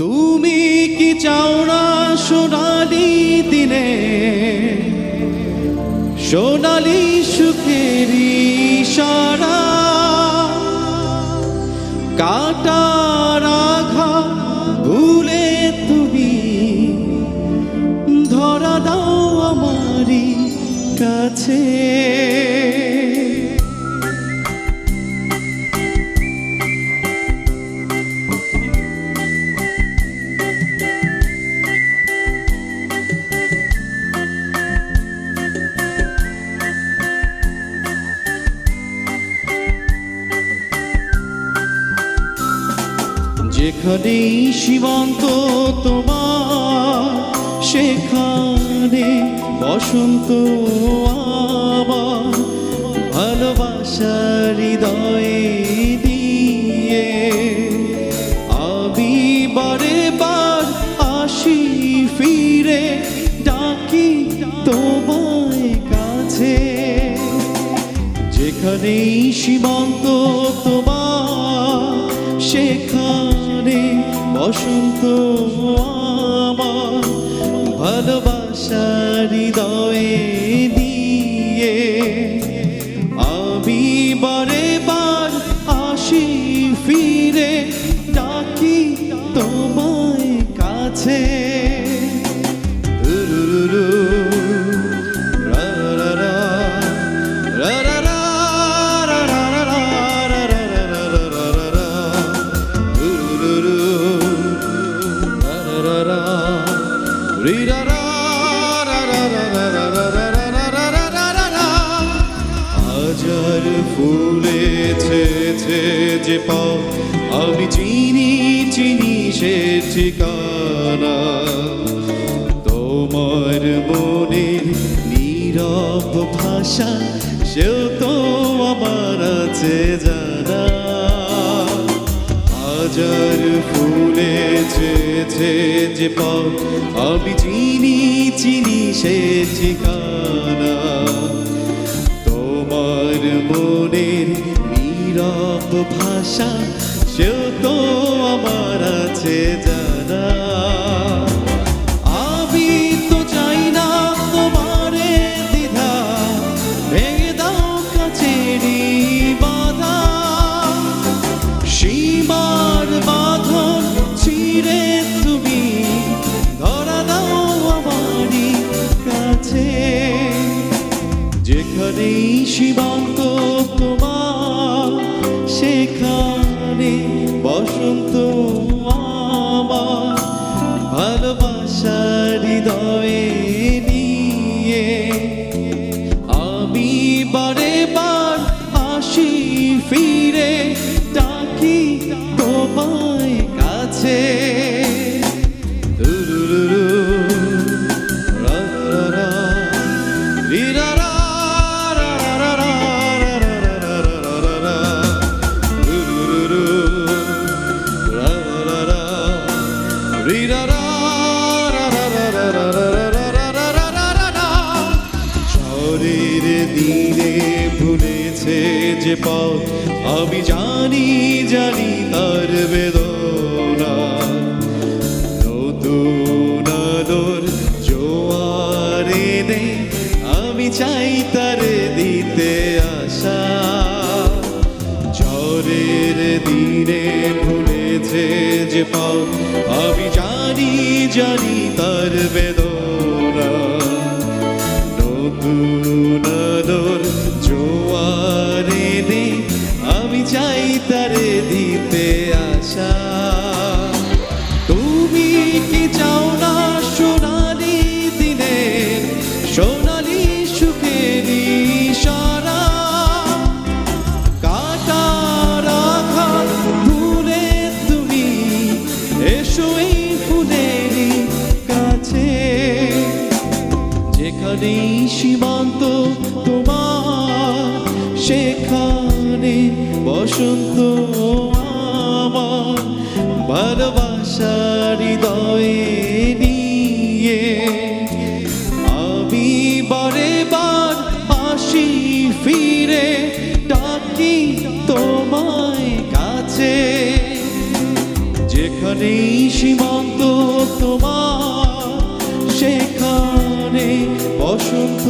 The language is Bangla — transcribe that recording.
তুমি কি চাও না সোনালি দিনে? সোনালি সুখের সারা কাটার আঘাত ভুলে তুমি ধরা দাও আমারই কাছে। যেখানেই সীমান্ত তোমার, সেখানে বসন্ত আমার ভালোবাসার হৃদয়ে দিয়ে আমি বারে বার আসি ফিরে, ডাকি তোমায় কাছে। যেখানেই সীমান্ত তোমার, সেখানে বসন্ত আমার ভালোবাসার হৃদয়ে হাজার ফুলেছে যে পাও, আমি চিনি চিনি সে ঠিকানা। তোমার মনের নীরব ভাষা, সেও তো আমার আছে জানা। হাজার ফুলেছে যে পাও আমি চিনি চিনি সে ঠিকানা। তোমার মনের নীরব ভাষা, সেও তো আমার আছে জানা সীমান্ত তোমার সেখানে বসন্ত আমার। ভালোবাসার যে পথ আমি জানি জানি তার বেদনা। নতুন আলোর জোয়ার এনে আমি চাই তার দিতে আসা ঝড়ের দিনে ভুলেছে যে পাও আমি জানি জানি তার বেদনা। চাই তারে দিতে আসা তুমি কি চাও না সোনালি দিনের, সোনালি সুখের সারা? কাটার আঘাত ভুলে তুমি এসো এই ফুলেরই কাছে। যেখানেই সীমান্ত তোমার, সেখানে বসন্ত আমার ভালোবাসার হৃদয়ে নিয়ে আমি বারে বার আসি ফিরে ডাকি তোমায় কাছে। যেখানে সীমান্ত তোমার, সেখানে বসন্ত